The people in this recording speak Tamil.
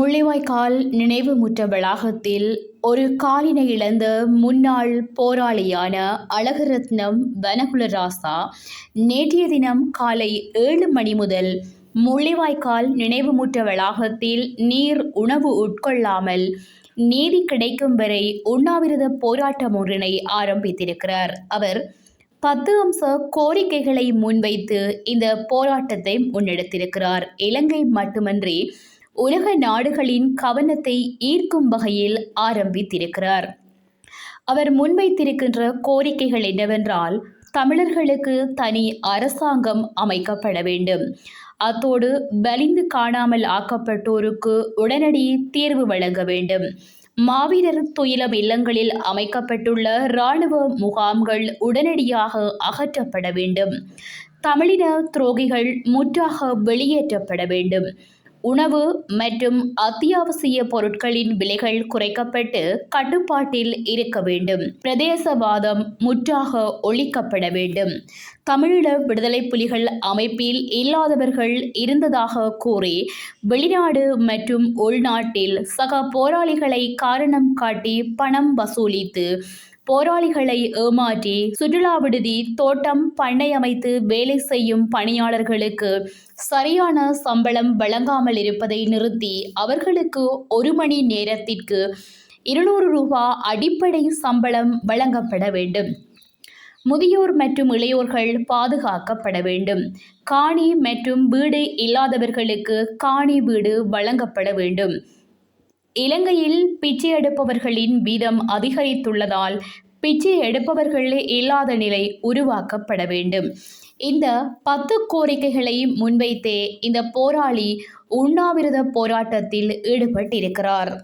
முள்ளிவாய்க்கால் நினைவு முற்ற வளாகத்தில் ஒரு காலினை இழந்த முன்னாள் போராளியான அழகுரத்னம் வனகுலராசா நேற்றைய தினம் காலை ஏழு மணி முதல் முள்ளிவாய்க்கால் நினைவு முற்ற வளாகத்தில் நீர் உணவு உட்கொள்ளாமல் நீதி கிடைக்கும் வரை உண்ணாவிரத போராட்டம் ஒன்றினை ஆரம்பித்திருக்கிறார். அவர் பத்து அம்ச கோரிக்கைகளை முன்வைத்து இந்த போராட்டத்தை முன்னெடுத்திருக்கிறார். இலங்கை மட்டுமன்றி உலக நாடுகளின் கவனத்தை ஈர்க்கும் வகையில் ஆரம்பித்திருக்கிறார். அவர் முன்வைத்திருக்கின்ற கோரிக்கைகள் என்னவென்றால் தமிழர்களுக்கு தனி அரசாங்கம் அமைக்கப்பட வேண்டும். அத்தோடு வலிந்து காணாமல் ஆக்கப்பட்டோருக்கு உடனடி தீர்வு வழங்க வேண்டும். மாவீரர் துயிலம் இல்லங்களில் அமைக்கப்பட்டுள்ள இராணுவ முகாம்கள் உடனடியாக அகற்றப்பட வேண்டும். தமிழின துரோகிகள் முற்றாக வெளியேற்றப்பட வேண்டும். உணவு மற்றும் அத்தியாவசிய பொருட்களின் விலைகள் குறைக்கப்பட்டு கட்டுப்பாட்டில் இருக்க வேண்டும். பிரதேசவாதம் முற்றாக ஒழிக்கப்பட வேண்டும். தமிழீழ விடுதலை புலிகள் அமைப்பில் இல்லாதவர்கள் இருந்ததாக கூறி வெளிநாடு மற்றும் உள்நாட்டில் சக போராளிகளை காரணம் காட்டி பணம் வசூலித்து போராளிகளை ஏமாற்றி சுற்றுலா விடுதி தோட்டம் பண்ணை அமைத்து வேலை செய்யும் பணியாளர்களுக்கு சரியான சம்பளம் வழங்காமல் இருப்பதை நிறுத்தி அவர்களுக்கு ஒரு மணி நேரத்திற்கு இருநூறு ரூபா அடிப்படை சம்பளம் வழங்கப்பட வேண்டும். முதியோர் மற்றும் இளையோர்கள் பாதுகாக்கப்பட வேண்டும். காணி மற்றும் வீடு இல்லாதவர்களுக்கு காணி வீடு வழங்கப்பட வேண்டும். இலங்கையில் பிச்சை எடுப்பவர்களின் வீதம் அதிகரித்துள்ளதால் பிச்சை எடுப்பவர்கள் இல்லாத நிலை உருவாக்கப்பட வேண்டும். இந்த பத்து கோரிக்கைகளை முன்வைத்தே இந்த போராளி உண்ணாவிரத போராட்டத்தில் ஈடுபட்டிருக்கிறார்.